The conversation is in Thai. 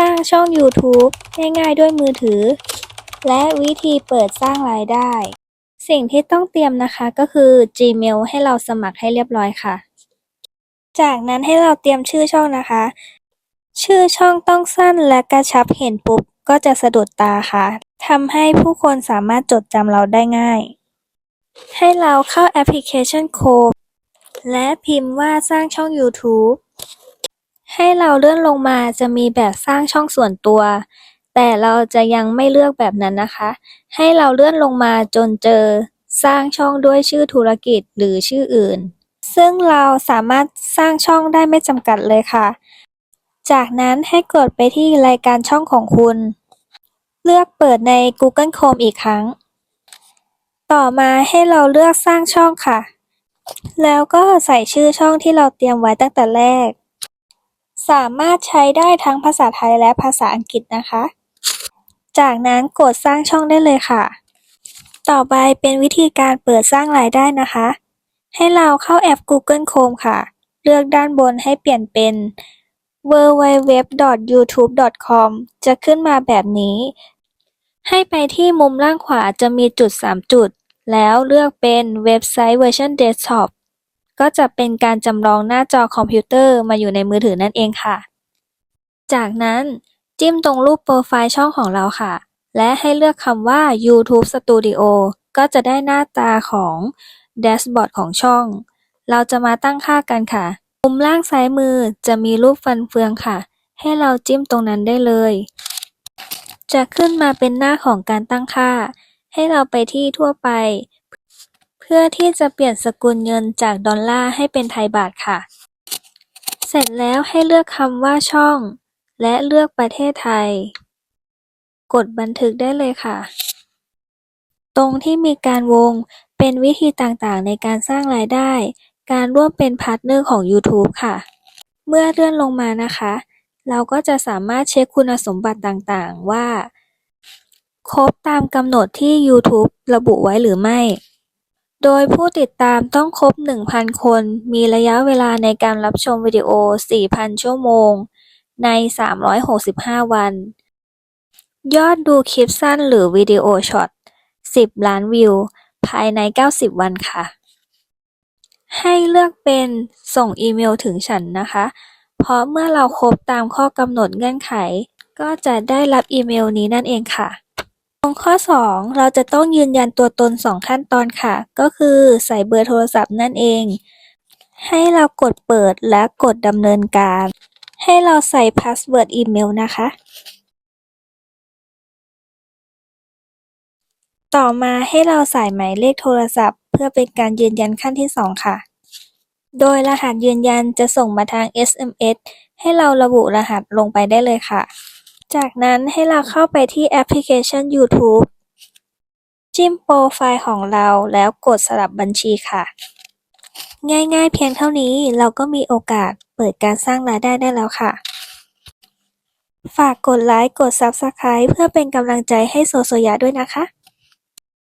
ร้างช่อง YouTube ง่ายๆด้วยมือถือ และวิธีเปิดสร้างรายได้ สิ่งที่ต้องเตรียมนะคะก็คือ Gmail ให้เราสมัครให้เรียบร้อยค่ะ จากนั้นให้เราเตรียมชื่อช่องนะคะ ชื่อช่องต้องสั้นและกระชับเห็นปุ๊บ ก็จะสะดุดตาค่ะทำให้ผู้คนสามารถจดจำเราได้ง่าย ให้เราเข้าแอปพลิเคชันโคมและพิมพ์ว่าสร้างช่อง YouTube ให้เราเลื่อนลงมาจะมีแบบสร้างช่องส่วนตัว แต่เราจะยังไม่เลือกแบบนั้นนะคะ ให้เราเลื่อนลงมาจนเจอ สร้างช่องด้วยชื่อธุรกิจหรือชื่ออื่น ซึ่งเราสามารถสร้างช่องได้ไม่จำกัดเลยค่ะ จากนั้นให้กดไปที่รายการช่องของคุณ เลือกเปิดใน Google Chrome อีกครั้ง ต่อมาให้เราเลือกสร้างช่องค่ะ แล้วก็ใส่ชื่อช่องที่เราเตรียมไว้ตั้งแต่แรก สามารถใช้ได้ทั้งภาษาไทยและภาษาอังกฤษนะคะ จากนั้นกดสร้างช่องได้เลยค่ะ ต่อไปเป็นวิธีการเปิดสร้างรายได้นะคะ ให้เราเข้าแอป Google Chrome ค่ะ เลือกด้านบนให้เปลี่ยนเป็น www.youtube.com จะขึ้นมาแบบนี้ ให้ไปที่มุมล่างขวาจะมีจุด 3 จุด แล้วเลือกเป็นเว็บไซต์เวอร์ชันเดสก์ท็อป ก็จะเป็นการจำลองหน้าจอคอมพิวเตอร์มาอยู่ในมือถือนั่นเองค่ะ จากนั้นจิ้มตรงรูปโปรไฟล์ช่องของเราค่ะ และให้เลือกคำว่า YouTube Studio ก็จะได้หน้าตาของแดชบอร์ดของช่อง เราจะมาตั้งค่ากันค่ะ มุมล่างซ้ายมือจะมีรูปฟันเฟืองค่ะ ให้เราจิ้มตรงนั้นได้เลย จะขึ้นมาเป็นหน้าของการตั้งค่า ให้เราไปที่ทั่วไป พื่อที่จะเปลี่ยนสกุลเงินจากดอลลาร์ให้เป็นไทยบาทค่ะ เสร็จแล้วให้เลือกคำว่าช่อง และเลือกประเทศไทย กดบันทึกได้เลยค่ะ ตรงที่มีการวงเป็นวิธีต่างๆ ในการสร้างรายได้ การร่วมเป็นพาร์ทเนอร์ของ YouTube ค่ะ เมื่อเลื่อนลงมานะคะ เราก็จะสามารถเช็คคุณสมบัติต่างๆ ว่า ครบตามกำหนดที่ YouTube ระบุไว้หรือไม่ โดยผู้ติดตามต้องครบ 1,000 คน มีระยะเวลาในการรับชมวิดีโอ 4,000 ชั่วโมง ใน 365 วัน ยอดดูคลิปสั้นหรือวิดีโอช็อต 10 ล้านวิว ภายใน 90 วันค่ะ ให้เลือกเป็นส่งอีเมลถึงฉันนะคะ เพราะเมื่อเราครบตามข้อกำหนดเงื่อนไข ก็จะได้รับอีเมลนี้นั่นเองค่ะ รงข้อ 2 เราจะต้องยืนยันตัวตน 2 ขั้นตอนค่ะ ก็คือใส่เบอร์โทรศัพท์นั่นเอง ให้เรากดเปิดและกดดำเนินการ ให้เราใส่พาสเวิร์ดอีเมลนะคะ ต่อมาให้เราใส่หมายเลขโทรศัพท์ เพื่อเป็นการยืนยันขั้นที่ 2 ค่ะ โดยรหัสยืนยันจะส่งมาทาง SMS ให้เราระบุรหัสลงไปได้เลยค่ะ จากนั้นให้เราเข้าไปที่แอปพลิเคชัน YouTube จิ้มโปรไฟล์ของเราแล้วกดสลับบัญชีค่ะ ง่ายๆเพียงเท่านี้เราก็มีโอกาสเปิดการสร้างรายได้ได้แล้วค่ะ ฝากกดไลค์กด Subscribe เพื่อเป็นกำลังใจให้โซโซยะด้วยนะคะ